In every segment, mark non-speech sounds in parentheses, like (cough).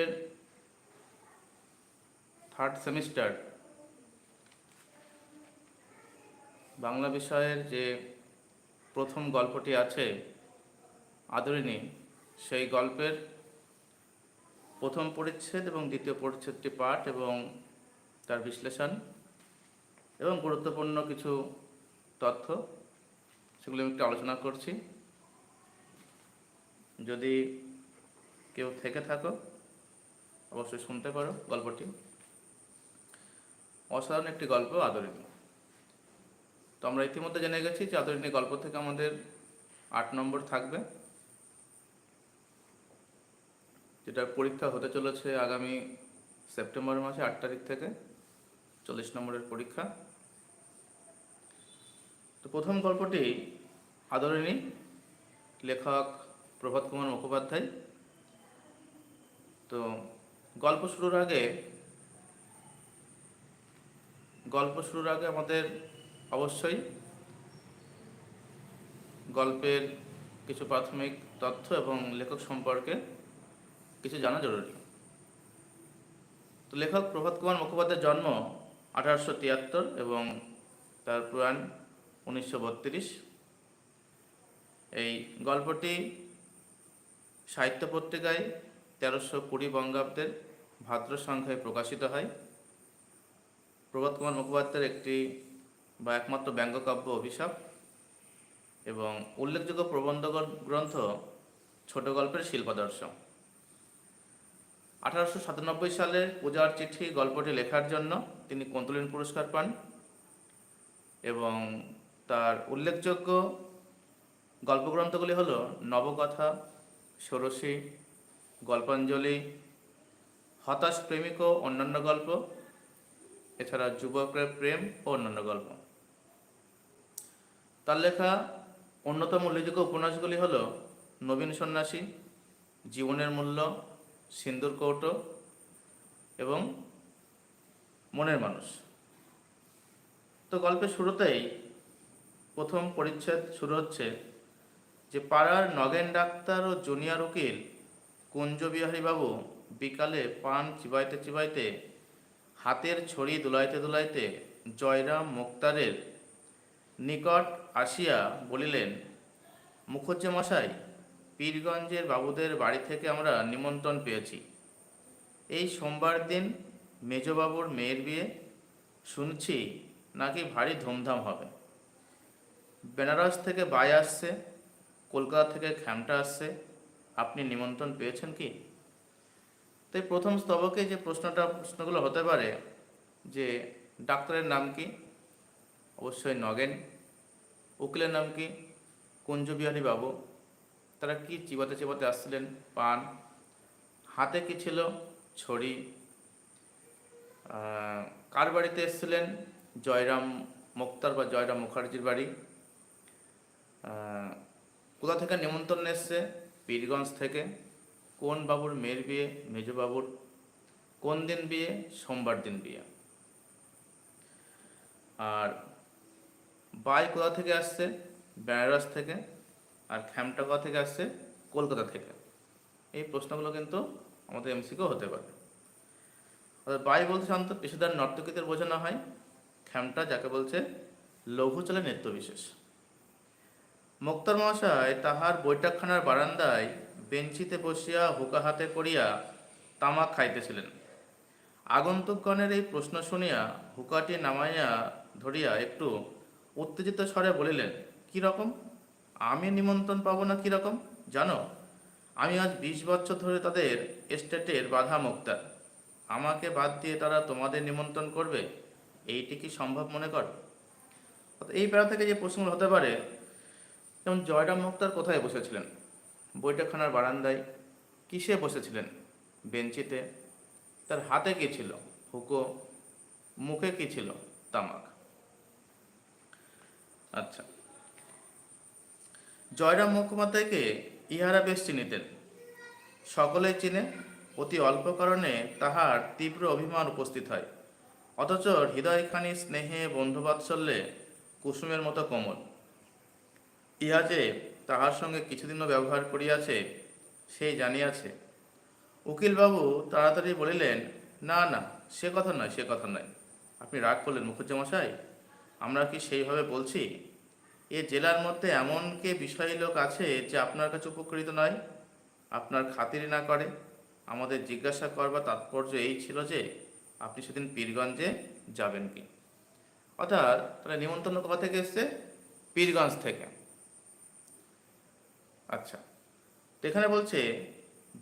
এর third semester Bangla বিষয়ের যে প্রথম গল্পটি আছে আদরিণী, সেই গল্পের প্রথম পরিচ্ছেদ এবং দ্বিতীয় পরিচ্ছেদটি পাঠ এবং তার বিশ্লেষণ এবং গুরুত্বপূর্ণ কিছু তথ্য, সেগুলো আমি একটু আলোচনা করছি। যদি কেউ থেকে থাকো। অবশ্যই শুনতে পারো গল্পটি। অসাধারণ একটি গল্প আদরিণী। তো আমরা ইতিমধ্যে জেনে গেছি যে আদরিণী গল্প থেকে আমাদের আট নম্বর থাকবে। যেটার পরীক্ষা হতে চলেছে আগামী সেপ্টেম্বর মাসে, আট তারিখ থেকে চল্লিশ নম্বরের পরীক্ষা। তো প্রথম গল্পটি আদরিণী, লেখক প্রভাত কুমার মুখোপাধ্যায়। তো গল্প শুরুর আগে, গল্প শুরুর আগে আমাদের অবশ্যই গল্পের কিছু প্রাথমিক তথ্য এবং লেখক সম্পর্কে কিছু জানা জরুরি। তো লেখক প্রভাত কুমার মুখোপাধ্যায়ের জন্ম আঠারোশো তিয়াত্তর এবং তার পুরাণ উনিশশো বত্রিশ। এই গল্পটি সাহিত্য পত্রিকায় তেরোশো কুড়ি বঙ্গাব্দের ভাদ্র সংখ্যায় প্রকাশিত হয়। প্রভাত কুমার মুখোপাধ্যায়ের একটি বা একমাত্র ব্যঙ্গকাব্য অভিশাপ এবং উল্লেখযোগ্য প্রবন্ধ গ্রন্থ ছোট গল্পের শিল্পাদর্শ আঠারোশো সাতানব্বই সালে পূজার চিঠি গল্পটি লেখার জন্য তিনি কন্তলিন পুরস্কার পান এবং তার উল্লেখযোগ্য গল্পগ্রন্থগুলি হল নবকথা, ষোড়শী, গল্পাঞ্জলি হতাশ প্রেমিক ও অন্যান্য গল্প, এছাড়া যুবকের প্রেম ও অন্যান্য গল্প। তার লেখা অন্যতম উল্লেখযোগ্য উপন্যাসগুলি হল নবীন সন্ন্যাসী, জীবনের মূল্য, সিন্দুর কৌটো এবং মনের মানুষ। তো গল্পের শুরুতেই প্রথম পরিচ্ছেদ শুরু হচ্ছে যে পাড়ার নগেন ডাক্তার ও জুনিয়র উকিল কুঞ্জবিহারী বাবু বিকালে পান চিবাইতে চিবাইতে, হাতের ছড়ি দুলাইতে দুলাইতে জয়রাম মুক্তারের নিকট আসিয়া বলিলেন মুখুজ্জে মশাই, পীরগঞ্জের বাবুদের বাড়ি থেকে আমরা নিমন্ত্রণ পেয়েছি। এই সোমবার দিন মেজবাবুর মেয়ের বিয়ে। শুনছি নাকি ভারী ধুমধাম হবে। বেনারস থেকে বাই আসছে, কলকাতা থেকে খ্যামটা আসছে। আপনি নিমন্ত্রণ পেয়েছেন কি? তো এই প্রথম স্তবকে যে প্রশ্নটা, প্রশ্নগুলো হতে পারে, যে ডাক্তারের নাম কি? অবশ্যই নগেন। উকিলের নাম কি? কুঞ্জবিহারী বাবু। তারা কি চিবাতে চিবাতে আসছিলেন? পান। হাতে কি ছিল? ছড়ি। কার বাড়িতে এসেছিলেন? জয়রাম মুক্তার বা জয়রাম মুখার্জির বাড়ি। কোথা থেকে নিমন্ত্রণ এসছে? পীরগঞ্জ থেকে। কোন বাবুর মেয়ের বিয়ে? মেজো বাবুর। কোন দিন বিয়ে? সোমবার দিন বিয়ে। আর বাই কোথা থেকে আসছে? বেনারস থেকে। আর খ্যামটা কোথা থেকে আসছে? কলকাতা থেকে। এই প্রশ্নগুলো কিন্তু আমাদের এমসিকেও হতে পারে। অর্থাৎ বাই বলতে শান্ত পেশাদার নর্তকীদের বোঝানো হয়। খ্যামটা যাকে বলছে লঘু চলে নৃত্য বিশেষ মুক্তার মহাশয় তাহার বৈঠকখানার বারান্দায় বেঞ্চিতে বসিয়া হুকা হাতে করিয়া তামাক খাইতেছিলেন। আগন্তুকগণের এই প্রশ্ন শুনিয়া হুকাটি নামাইয়া ধরিয়া একটু উত্তেজিত স্বরে বলিলেন, কি রকম? আমি নিমন্ত্রণ পাবো না কি রকম? জানো, আমি আজ বিশ বছর ধরে তাদের এস্টেটের বাধা মুক্তার আমাকে বাদ দিয়ে তারা তোমাদের নিমন্ত্রণ করবে, এইটি কি সম্ভব মনে কর? এই বেড়া থেকে যে প্রশ্নগুলো হতে পারে, যেমন জয়রাম মুক্তার কোথায় বসেছিলেন বৈঠকখানার বারান্দায় কিসে বসেছিলেন? বেঞ্চিতে। তার হাতে কি ছিল? হুকো। মুখে কি ছিল? তামাক। আচ্ছা। জয়রাম মুখোপাধ্যায়কে ইহারা বেশ চিনিতেন। সকলেই চিনে অতি অল্প কারণে তাহার তীব্র অভিমান উপস্থিত হয়। অথচ হৃদয়খানি, স্নেহে, বন্ধুবাৎসল্যে কুসুমের মতো কোমল। ইহা যে তাহার সঙ্গে কিছুদিনও ব্যবহার করিয়াছে, সেই জানিয়াছে। উকিলবাবু তাড়াতাড়ি বলিলেন, না না, সে কথা নয়, সে কথা নয়। আপনি রাগ করলেন মুখুজ্জমশাই আমরা কি সেইভাবে বলছি? এ জেলার মধ্যে এমন কে বিষয়ী লোক আছে যে আপনার কাছে উপকৃত নয়? আপনার খাতির না করে। আমাদের জিজ্ঞাসা করবার তাৎপর্য এই ছিল যে, আপনি সেদিন পীরগঞ্জে যাবেন কি? অর্থাৎ তাহলে নিমন্ত্রণ কোথা থেকে এসছে? পীরগঞ্জ থেকে। আচ্ছা। তো এখানে বলছে,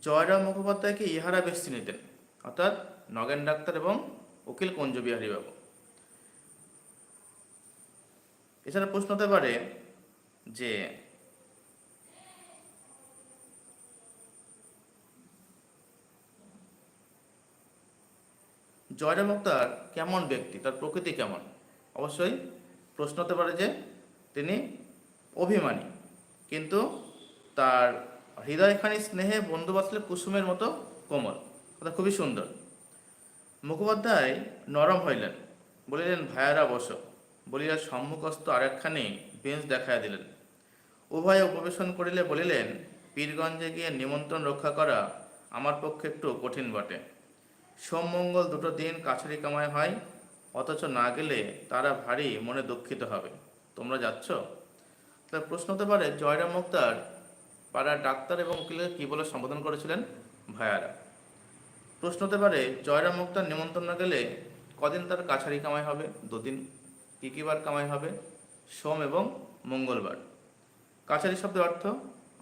জয়রাম মুখোপাধ্যায়কে ইহারা বেশ চিনিতেন অর্থাৎ নগেন ডাক্তার এবং উকিল কুঞ্জবিহারী বাবু। এছাড়া প্রশ্ন হতে পারে যে, জয়রাম মুক্তার কেমন ব্যক্তি? তার প্রকৃতি কেমন? অবশ্যই প্রশ্ন হতে পারে যে, তিনি অভিমানী, কিন্তু তার হৃদয়খানি স্নেহে বন্ধু কুসুমের মতো কোমল। কথা খুবই সুন্দর। মুখোপাধ্যায় নরম হইলেন। বলিলেন, ভাইয়ারা, বসো। বলিয়া সম্মুখস্থ আরেকখানি বেঞ্চ দেখাইয়া দিলেন। উভয়ে উপবেশন করিলে বলিলেন, পীরগঞ্জে গিয়ে নিমন্ত্রণ রক্ষা করা আমার পক্ষে একটু কঠিন বটে। সোম মঙ্গল দুটো দিন কাছারি কামাই হয়, অথচ না গেলে তারা ভারী মনে দুঃখিত হবে। তোমরা যাচ্ছ? তাহলে প্রশ্ন হতে পারে, জয়রাম মুক্তার পাড়ার ডাক্তার এবং উকিলকে কী বলে সম্বোধন করেছিলেন? ভাইয়ারা। প্রশ্ন হতে পারে, জয়রাম মুক্তার নিমন্ত্রণ না গেলে কদিন তার কাছারি কামাই হবে? দুদিন কী কী বার কামাই হবে? সোম এবং মঙ্গলবার। কাছারি শব্দের অর্থ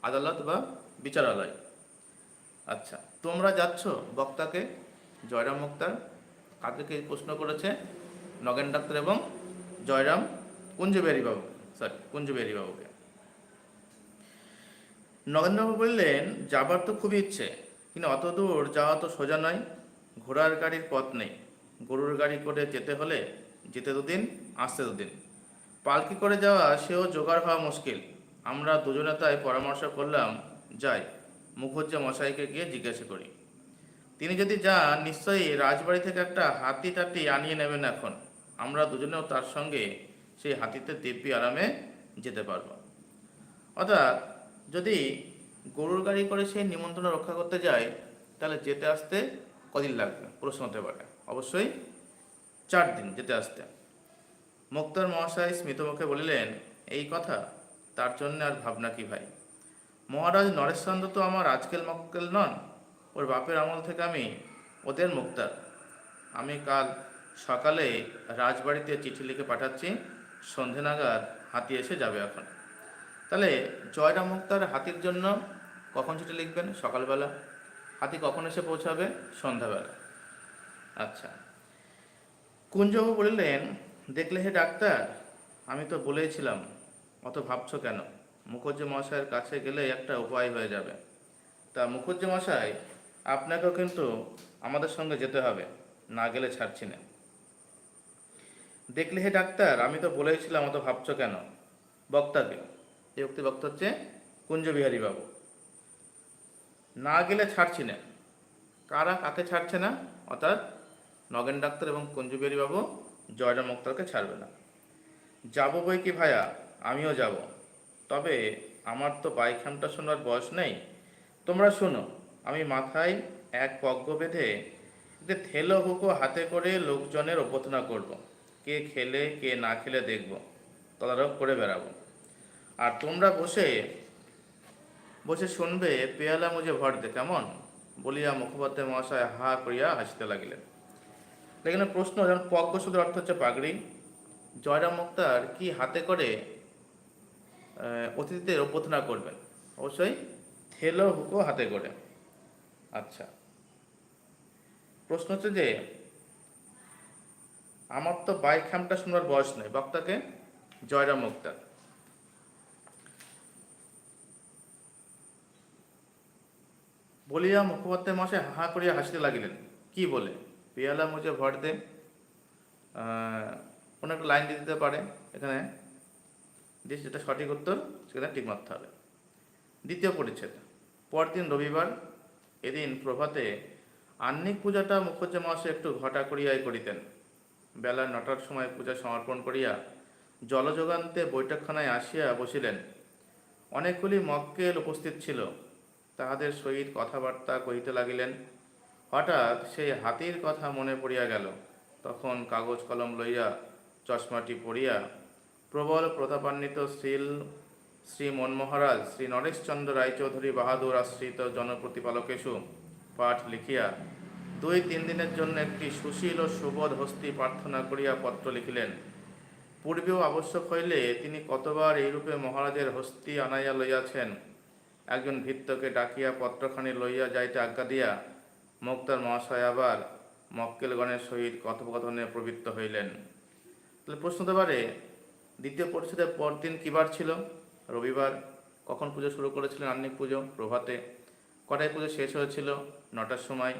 আদালত বা বিচারালয়। আচ্ছা তোমরা যাচ্ছ বক্তাকে? জয়রাম মুক্তার কাদেরকে প্রশ্ন করেছে? নগেন ডাক্তার এবং জয়রাম কুঞ্জবিহারী বাবু সরি কুঞ্জবিহারী বাবুকে নগেন্দ্রবাবু বললেন, যাবার তো খুবই ইচ্ছে। কিন্তু অত দূর যাওয়া তো সোজা নয়। ঘোড়ার গাড়ির পথ নেই। গরুর গাড়ি করে যেতে হলে যেতে দুদিন, আসতে দুদিন। পালকি করে যাওয়া সেও জোগাড় হওয়া মুশকিল। আমরা দুজনে তাই পরামর্শ করলাম, যাই মুখুজ্জা মশাইকে গিয়ে জিজ্ঞাসা করি। তিনি যদি যান, নিশ্চয়ই রাজবাড়ি থেকে একটা হাতি টাতি আনিয়ে নেবেন এখন। আমরা দুজনেও তার সঙ্গে সেই হাতিতে দিব্যি আরামে যেতে পারব। অর্থাৎ যদি গরুর গাড়ি করে সেই নিমন্ত্রণ রক্ষা করতে যায়, তাহলে যেতে আসতে কদিন লাগবে? প্রশ্ন হতে পারে। অবশ্যই চার দিন যেতে আসতে। মুক্তার মহাশয় স্মিতমুখে বলিলেন, এই কথা? তার জন্য আর ভাবনা কি ভাই? মহারাজ নরেশচন্দ্র তো আমার আজকের মক্কেল নন। ওর বাপের আমল থেকে আমি ওদের মুক্তার। আমি কাল সকালে রাজবাড়িতে চিঠি লিখে পাঠাচ্ছি। সন্ধে নাগাদ হাতি এসে যাবে এখন। তাহলে জয়রাম মুক্তার হাতির জন্য কখন চিঠি লিখবেন? সকালবেলা। হাতি কখন এসে পৌঁছাবে? সন্ধ্যাবেলা। আচ্ছা। কুঞ্জবাবু বললেন, দেখলে হে ডাক্তার, আমি তো বলেইছিলাম, অত ভাবছ কেন? মুখর্জি মশাইয়ের কাছে গেলে একটা উপায় হয়ে যাবে। তা মুখুজ্জ মশাই আপনাকেও কিন্তু আমাদের সঙ্গে যেতে হবে, না গেলে ছাড়ছি না। দেখলে হে ডাক্তার, আমি তো বলেইছিলাম, অত ভাবছ কেন? বক্তাকে। এই উক্তি বক্তা হচ্ছে কুঞ্জবিহারী বাবু না গেলে ছাড়ছি না। কারা কাকে ছাড়ছে না? অর্থাৎ নগেন ডাক্তার এবং কুঞ্জবিহারী বাবু জয়রাম মুক্তারকে ছাড়বে না। যাব বই কি ভাইয়া আমিও যাব। তবে আমার তো বাইখামটা শোনার বয়স নেই। তোমরা শোনো, আমি মাথায় এক পজ্ঞ বেঁধে যে থেলো হুকো হাতে করে লোকজনের অভ্যর্থনা করব। কে খেলে, কে না খেলে দেখব। তদারক করে বেড়াবো। আর তোমরা বসে বসে শুনবে পেয়ালা মুজে ভর দে, কেমন? বলিয়া মুখোপাধ্যায় মহাশয় হা করিয়া হাসিতে লাগিলেন। এখানে প্রশ্ন যেমন পজ্ঞ শুধু অর্থ হচ্ছে পাগড়ি, জয়রাম মুক্তার কি হাতে করে অতিথিদের অভ্যর্থনা করবেন? অবশ্যই থেলো হুকো হাতে করে। আচ্ছা। প্রশ্ন হচ্ছে যে, আমার তো বাইক খামটা শোনার বয়স নেই, বক্তাকে? জয়রাম মুক্তার। বলিয়া মুখোপাধ্যায় মশাই হা করিয়া হাসিতে লাগিলেন। কি বলে? পেয়ালা মুজে ভর দে। কোনো একটা লাইন দিতে পারে। এখানে দিয়ে যেটা সঠিক উত্তর সেখানে ঠিক মারতে হবে। দ্বিতীয় পরিচ্ছেদ। পরদিন রবিবার এদিন প্রভাতে আহ্নিক পূজাটা মুখুজ্জা মহাশয় একটু ঘটা করিয়াই করিতেন। বেলা নটার সময় পূজা সমর্পণ করিয়া জলযোগান্তে বৈঠকখানায় আসিয়া বসিলেন। অনেকগুলি মক্কেল উপস্থিত ছিল। তাহাদের সহিত কথাবার্তা কহিতে লাগিলেন। হঠাৎ সেই হাতির কথা মনে পড়িয়া গেল। তখন কাগজ কলম লইয়া চশমাটি পড়িয়া প্রবল প্রতাপান্বিত শ্রীল, শ্রী মনমহারাজ, শ্রী নরেশচন্দ্র রায়চৌধুরী বাহাদুর আশ্রিত জনপ্রতিপালকেশু পাঠ লিখিয়া দুই তিন দিনের জন্য একটি সুশীল ও সুবোধ হস্তি প্রার্থনা করিয়া পত্র লিখিলেন। পূর্বেও আবশ্যক হইলে তিনি কতবার এইরূপে মহারাজের হস্তি আনাইয়া লইয়াছেন। একজন ভৃত্যকে ডাকিয়া পত্রখানি লইয়া যাইতে আজ্ঞা দিয়া মুক্তার মহাশয় আবার মক্কেলগণের সহিত কথোপকথনে প্রবৃত্ত হইলেন। তাহলে প্রশ্ন হতে পারে, দ্বিতীয় পরিষদের পরদিন কিবার ছিল? রবিবার? কখন পুজো শুরু করেছিলেন আন্নিক পুজো? প্রভাতে? কটায় পুজো শেষ হয়েছিল? নটার সময়?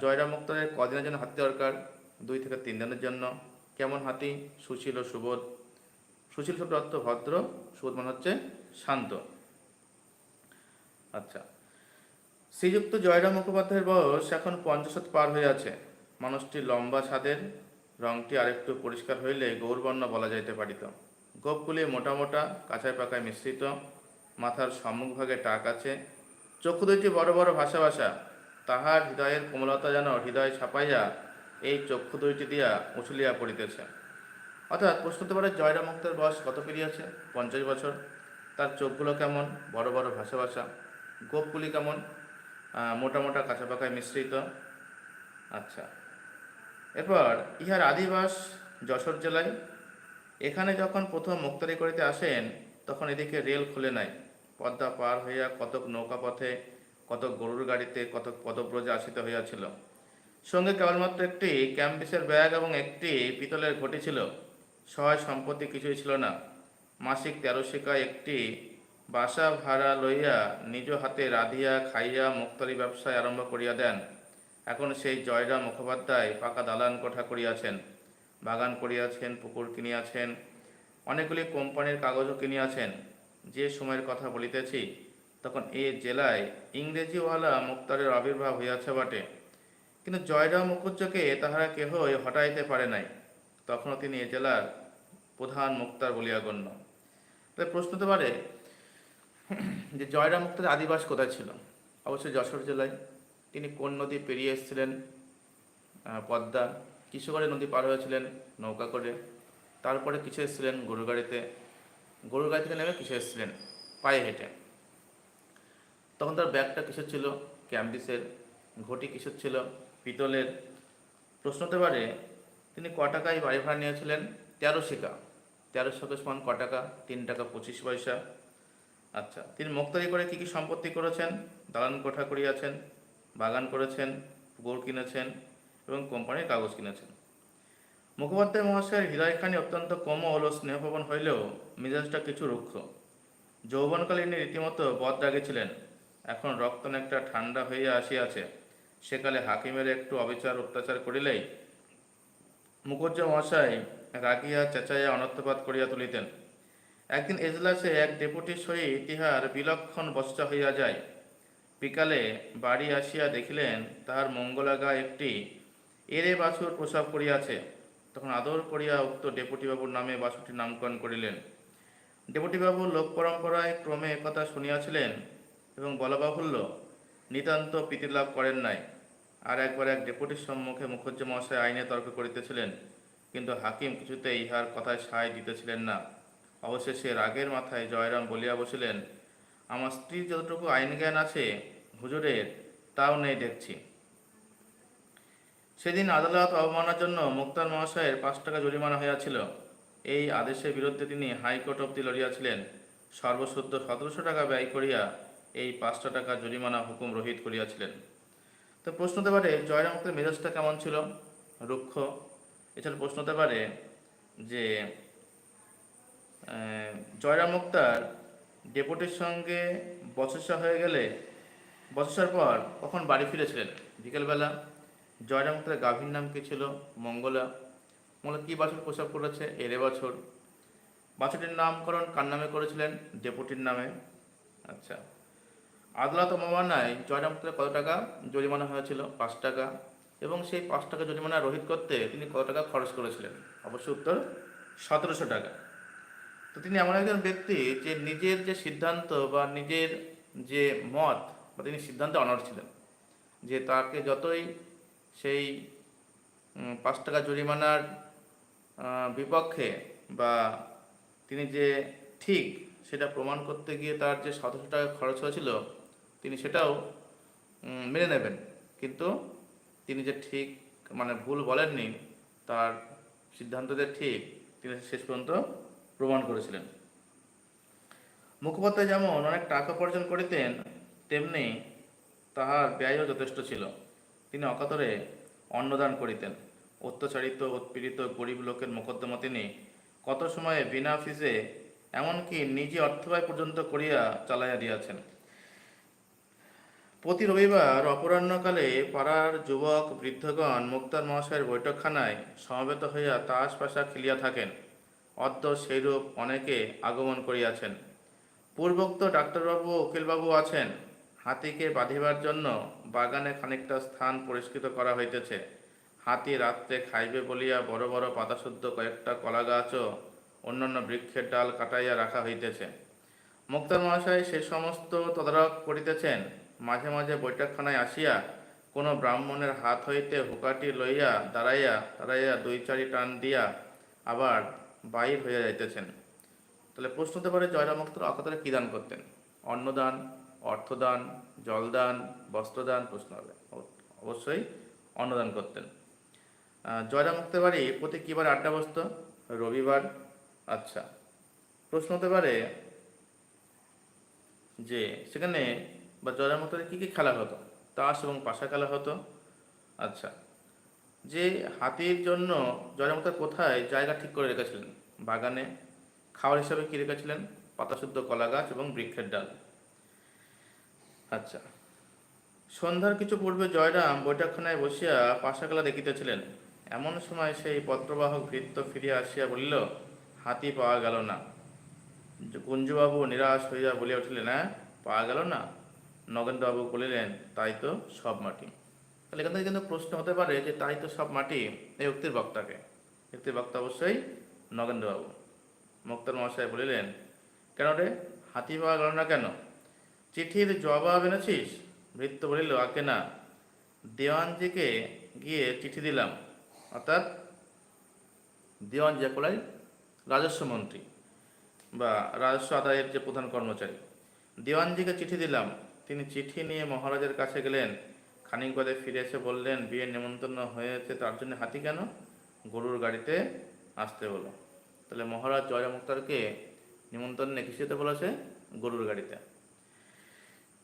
জয়রাম মুক্তারের কদিনের জন্য হাতি দরকার? দুই থেকে তিন দিনের জন্য। কেমন হাতি? সুশীল ও সুবোধ। সুশীল শব্দ অর্থ ভদ্র, সুবোধ মানে হচ্ছে শান্ত। আচ্ছা। শ্রীযুক্ত জয়রাম মুখোপাধ্যায়ের বয়স এখন পঞ্চাশত পার হয়ে আছে। মানুষটি লম্বা ছাদের, রংটি আরেকটু পরিষ্কার হইলে গৌরবর্ণ বলা যাইতে পারিত। গোপগুলি মোটা মোটা, কাঁচায় পাকায় মিশ্রিত, মাথার সম্মুখভাগে টাক আছে। চক্ষু দুইটি বড় বড় ভাষা ভাষা তাহার হৃদয়ের কোমলতা যেন হৃদয় ছাপাইয়া এই চক্ষু দুইটি দিয়া উছলিয়া পড়িতেছে। অর্থাৎ প্রশ্ন হতে পারে, জয়রাম মুক্তের বয়স কত পেরিয়েছে? পঞ্চাশ বছর। তার চোখগুলো কেমন? বড় বড় ভাষা ভাষা গোপগুলি কেমন? মোটা মোটা কাঁচা পাকায় মিশ্রিত। আচ্ছা। এরপর ইহার আদিবাস যশোর জেলায়। এখানে যখন প্রথম মুক্তারি করিতে আসেন, তখন এদিকে রেল খুলে নাই। পদ্মা পার হইয়া কতক নৌকা পথে, কতক গরুর গাড়িতে, কতক পদব্রজে আসিতে হইয়াছিল। সঙ্গে কেবলমাত্র একটি ক্যাম্বিসের ব্যাগ এবং একটি পিতলের ঘটি ছিল। সহায় সম্পত্তি কিছুই ছিল না। মাসিক তেরো শিকায় একটি বাসা ভাড়া লইয়া নিজ হাতে রাধিয়া খাইয়া মুক্তারি ব্যবসায় আরম্ভ করিয়া দেন। এখন সেই জয়রাম মুখোপাধ্যায় পাকা দালান কোঠা করিয়াছেন। বাগান করিয়াছেন, পুকুর কিনিয়াছেন, অনেকগুলি কোম্পানির কাগজও কিনিয়াছেন। যে সময়ের কথা বলিতেছি, তখন এ জেলায় ইংরেজিওয়ালা মুক্তারের আবির্ভাব হইয়াছে বটে। কিন্তু জয়রাম মুখুজ্জকে তাহারা কেহই হটাইতে পারে নাই। তখনও তিনি এ জেলার প্রধান মুক্তার বলিয়া গণ্য। তাই প্রশ্ন হতে পারে (clears throat) যে জয়রাম মুক্তার আদিবাস কোথায় ছিল? অবশ্যই যশোর জেলায়। তিনি কোন নদী পেরিয়ে এসেছিলেন? পদ্মা। কিশোরগড়ে নদী পার হয়েছিলেন নৌকা করে। তারপরে কিসে এসেছিলেন গরুর গাড়িতে গরুর গাড়ি থেকে নেমে কিসে এসেছিলেন পায়ে হেঁটে। তখন তার ব্যাগটা কিসের ছিল, ক্যাম্বিসের। ঘটি কিসের ছিল, পিতলের। প্রশ্ন হতে পারে, তিনি ক টাকায় বাড়ি ভাড়া নিয়েছিলেন? তেরো শিকা। তেরো শিকা সমান ক টাকা, তিন টাকা পঁচিশ পয়সা। আচ্ছা তিনি মুক্তারি করে কি কি সম্পত্তি করেছেন? দালান কোঠা করিয়াছেন, বাগান করেছেন পুকুর কিনেছেন এবং কোম্পানির কাগজ কিনেছেন। মুখোপাধ্যায় মহাশয়ের হৃদয়খানি অত্যন্ত কোমল ও স্নেহপ্রবণ হইলেও মেজাজটা কিছু রুক্ষ। যৌবনকালে ইনি রীতিমতো বদ ছিলেন। এখন রক্ত একটা ঠান্ডা হইয়া আসিয়াছে। সেকালে হাকিমের একটু অবিচার অত্যাচার করিলেই মুখুজ্জ মহাশয় রাগিয়া চেঁচাইয়া অনর্থপাত করিয়া তুলিতেন। একদিন এজলাসে এক ডেপুটির সহিত ইহার বিলক্ষণ বস্তা হইয়া যায়। বিকালে বাড়ি আসিয়া দেখিলেন, তাহার মঙ্গলাগা একটি এরে বাছুর প্রসব করিয়াছে। তখন আদর করিয়া উক্ত ডেপুটিবাবুর নামে বাছুরটির নামকরণ করিলেন। ডেপুটিবাবু লোক পরম্পরায় ক্রমে একথা শুনিয়াছিলেন এবং বলা বাহুল্য, নিতান্ত প্রীতিলাভ করেন নাই। আর একবার এক ডেপুটির সম্মুখে মুখুজ্জ মহাশয় আইনে তর্ক করিতেছিলেন, কিন্তু হাকিম কিছুতে ইহার কথায় সায় দিতেছিলেন না। অবশেষে রাগের মাথায় জয়রাম বলিয়া বসিলেন, আমার স্ত্রীর যতটুকু আইন জ্ঞান আছে হুজুরের, তাও নেই দেখছি। সেদিন আদালত অবমাননার জন্য মুক্তার মহাশয়ের পাঁচ টাকা জরিমানা হইয়াছিল। এই আদেশের বিরুদ্ধে তিনি হাইকোর্ট অব্দি লড়িয়াছিলেন। সর্বশুদ্ধ সতেরোশো টাকা ব্যয় করিয়া এই পাঁচটা টাকা জরিমানা হুকুম রহিত করিয়াছিলেন। তো প্রশ্ন হতে পারে, জয়রাম মেজাজটা কেমন ছিল? রুক্ষ। এছাড়া প্রশ্ন হতে পারে যে জয়রাম মুক্তার ডেপুটির সঙ্গে বচসা হয়ে গেলে, বচসার পর কখন বাড়ি ফিরেছিলেন? বিকেলবেলা জয়রাম মুক্তার গাভীর নাম কী ছিল? মঙ্গলা। মঙ্গলা কি বছর প্রসব করেছে? এরে বছর বাছুরটির নামকরণ কার নামে করেছিলেন? ডেপুটির নামে। আচ্ছা। আদালত অবমাননায় জয়রাম মুক্তার কত টাকা জরিমানা হয়েছিল? পাঁচ টাকা। এবং সেই পাঁচ টাকা জরিমানা রোহিত করতে তিনি কত টাকা খরচ করেছিলেন? অবশ্য উত্তর, সতেরোশো টাকা। তো তিনি এমন একজন ব্যক্তি যে নিজের যে সিদ্ধান্ত বা নিজের যে মত, বা তিনি সিদ্ধান্তে অনড় ছিলেন, যে তাকে যতই সেই পাঁচ টাকা জরিমানার বিপক্ষে বা তিনি যে ঠিক সেটা প্রমাণ করতে গিয়ে তার যে সতেরোশো টাকা খরচ হয়েছিল, তিনি সেটাও মেনে নেবেন। কিন্তু তিনি যে ঠিক মানে ভুল বলেননি, তার সিদ্ধান্ত যে ঠিক, তিনি শেষ পর্যন্ত প্রমাণ করেছিলেন। মুখপাত্র যেমন অনেক টাকা উপার্জন করিতেন, তেমনি তাহার ব্যয়ও যথেষ্ট ছিল। তিনি অকাতরে অন্নদান করিতেন। অত্যাচারিত, উৎপীড়িত, গরিব লোকের মোকদ্দমা তিনি কত সময়ে বিনা ফিসে এমনকি নিজে অর্থব্যয় পর্যন্ত করিয়া চালাইয়া দিয়াছেন। প্রতি রবিবার অপরাহ্নকালে পাড়ার যুবক, বৃদ্ধগণ মুক্তার মহাশয়ের বৈঠকখানায় সমবেত হইয়া তাস পাশা খেলিয়া থাকেন। অদ্য সেইরূপ অনেকে আগমন করিয়াছেন। পূর্বোক্ত ডাক্তারবাবু, উকিলবাবু আছেন। হাতিকে বাঁধিবার জন্য বাগানে খানিকটা স্থান পরিষ্কৃত করা হইতেছে। হাতি রাত্রে খাইবে বলিয়া বড় বড় পাতাশুদ্ধ কয়েকটা কলা গাছও অন্যান্য বৃক্ষের ডাল কাটাইয়া রাখা হইতেছে। মুক্তার মহাশয় সে সমস্ত তদারক করিতেছেন। মাঝে মাঝে বৈঠকখানায় আসিয়া কোনো ব্রাহ্মণের হাত হইতে হুকাটি লইয়া দাঁড়াইয়া দাঁড়াইয়া দুই চারি টান দিয়া আবার বাহির হইয়া যাইতেছেন। তাহলে প্রশ্ন হতে পারে জয়রাম মুক্তর অকাতরে কী দান করতেন? অন্নদান অর্থদান জলদান বস্ত্রদান প্রশ্ন হবে। অবশ্যই অন্নদান করতেন। আহ, জয়রাম মুক্ত বাড়ি প্রতি কীবার আড্ডা বসত? রবিবার। আচ্ছা প্রশ্ন হতে পারে যে সেখানে বা জয়রাম মুক্তের কী কী খেলা হতো? তাস এবং পাশা খেলা হতো। আচ্ছা যে হাতির জন্য জয়রাম কোথায় জায়গা ঠিক করে রেখেছিলেন? বাগানে খাওয়ার হিসাবে কি রেখেছিলেন? পাতাশুদ্ধ কলা গাছ এবং বৃক্ষের ডাল। আচ্ছা। সন্ধ্যার কিছু পূর্বে জয়রাম বৈঠকখানায় বসিয়া পাশাকলা দেখিতেছিলেন। এমন সময় সেই পত্রবাহক ভৃত্য ফিরিয়া আসিয়া বলিল, হাতি পাওয়া গেল না। কুঞ্জবাবু নিরাশ হইয়া বলিয়া উঠিলেন হ্যাঁ পাওয়া গেল না? নগেন্দ্রবাবু বলিলেন, তাই তো সব মাটি। তাহলে এখান থেকে কিন্তু প্রশ্ন হতে পারে যে তাই তো সব মাটি এই উক্তির বক্তাকে। উক্তির বক্তা অবশ্যই নগেন্দ্রবাবু। মুক্তার মহাশয় বলিলেন, কেন রে? হাতি পাওয়া গেল না কেন? চিঠির জবাব এনেছিস? ভৃত্য বলিল আকে না। দেওয়ানজিকে গিয়ে চিঠি দিলাম। অর্থাৎ দেওয়ান যে কোলাই রাজস্ব মন্ত্রী বা রাজস্ব আদায়ের যে প্রধান কর্মচারী। দেওয়ানজিকে চিঠি দিলাম। তিনি চিঠি নিয়ে মহারাজের কাছে গেলেন। খানিক বাদে ফিরে এসে বললেন, বিয়ের নিমন্ত্রণ হয়েছে, তার জন্য হাতি কেন? গরুর গাড়িতে আসতে হলো তাহলে মহারাজ জয়রা মুক্তারকে নিমন্ত্রণে কিসেতে বলেছে? গরুর গাড়িতে।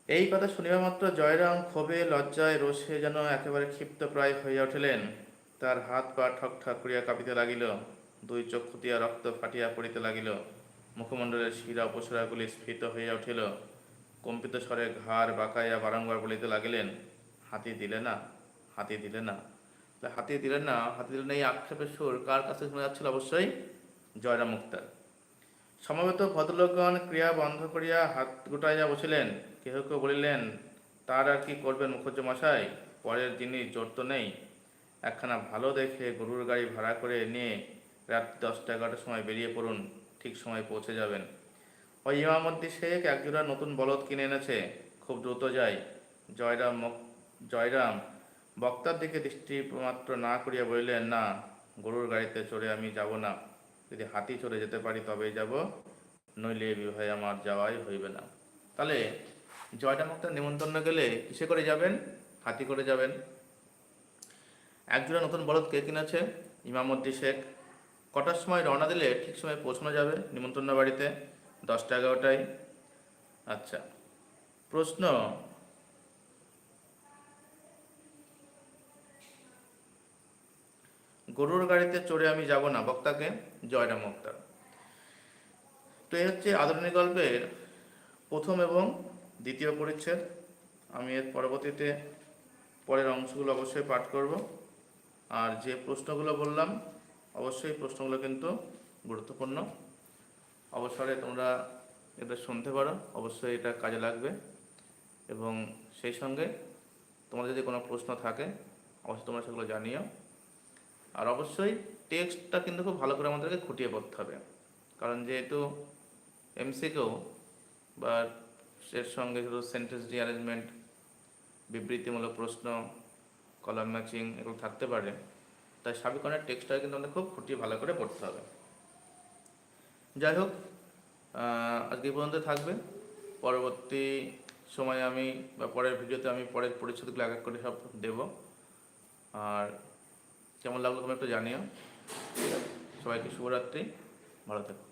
এই কথা শুনিবা মাত্র জয়রাম ক্ষোভে, লজ্জায়, রোষে যেন একেবারে ক্ষিপ্ত প্রায় হইয়া উঠিলেন। তার হাত পা ঠক ঠক করিয়া কাঁপিতে লাগিল। দুই চক্ষু দিয়া রক্ত ফাটিয়া পড়িতে লাগিল। মুখমণ্ডলের শিরা উপসরাগুলি স্ফীত হইয়া উঠিল। কম্পিত স্বরে ঘাড় বাঁকাইয়া বারংবার বলিতে লাগিলেন হাতি দিলে না হাতি দিলে না। তাহলে হাতি দিলেন না হাতি দিলেন না, এই আক্ষেপের সুর কার কাছে শোনা যাচ্ছিল? অবশ্যই জয়রাম মুক্তার। সমবেত ভদ্রলোকগণ ক্রিয়া বন্ধ করিয়া হাত গুটাইয়া বসিলেন। কেহ কেউ বলিলেন তার আর কি করবেন মুখুজ্জ মশাই পরের জিনিস জোর তো নেই। একখানা ভালো দেখে গরুর গাড়ি ভাড়া করে নিয়ে রাত দশটা এগারোটার সময় বেরিয়ে পড়ুন। ঠিক সময় পৌঁছে যাবেন। ওই ইমামদ্দি শেখ একজোড়া নতুন বলদ কিনে এনেছে। খুব দ্রুত যায় জয়রাম মক- জয়রাম, বক্তার দিকে দৃষ্টি মাত্র না করিয়া বলিলেন, না, গরুর গাড়িতে চড়ে আমি যাব না। যদি হাতি চড়ে যেতে পারি তবেই যাব, নইলে বিবাহে আমার যাওয়াই হইবে না। তাহলে জয়রাম মুক্তার নিমন্ত্রণ গেলে কিসে করে যাবেন? হাতি করে যাবেন। একজোড়া নতুন বলদ কে কিনেছে? ইমামদ্দি শেখ। কটার সময় রওনা দিলে ঠিক সময় পৌঁছানো যাবে নিমন্ত্রণ বাড়িতে? দশটা এগারোটায়। আচ্ছা প্রশ্ন গরুর গাড়িতে চড়ে আমি যাব না, বক্তাকে। জয়রাম মুক্তার তো এই হচ্ছে আধুনিক গল্পের প্রথম এবং দ্বিতীয় পরিচ্ছেদ। আমি এর পরবর্তীতে পরের অংশগুলো অবশ্যই পাঠ করব। আর যে প্রশ্নগুলো বললাম, অবশ্যই প্রশ্নগুলো কিন্তু গুরুত্বপূর্ণ। অবসরে তোমরা এটা শুনতে পারো, অবশ্যই এটা কাজে লাগবে। এবং সেই সঙ্গে তোমাদের যদি কোনো প্রশ্ন থাকে, অবশ্যই তোমরা সেগুলো জানিও। আর অবশ্যই টেক্সটটা কিন্তু খুব ভালো করে আমাদেরকে খুঁটিয়ে পড়তে হবে। কারণ যেহেতু এমসিকেও বা এর সঙ্গে ধরো সেন্টেন্স রিঅ্যারেঞ্জমেন্ট বিবৃতিমূলক প্রশ্ন কলাম ম্যাচিং এগুলো থাকতে পারে, তাই সাবিকনের টেক্সটটা কিন্তু আমাদের খুব খুঁটিয়ে ভালো করে পড়তে হবে। যাই হোক আজকে পর্যন্ত থাকবে। পরবর্তী সময়ে আমি বা পরের ভিডিওতে আমি পরের পরিচ্ছদগুলো এক এক করে সব দেব। আর কেমন লাগল তোমরা একটু জানিও। সবাইকে শুভরাত্রি ভালো থেকো।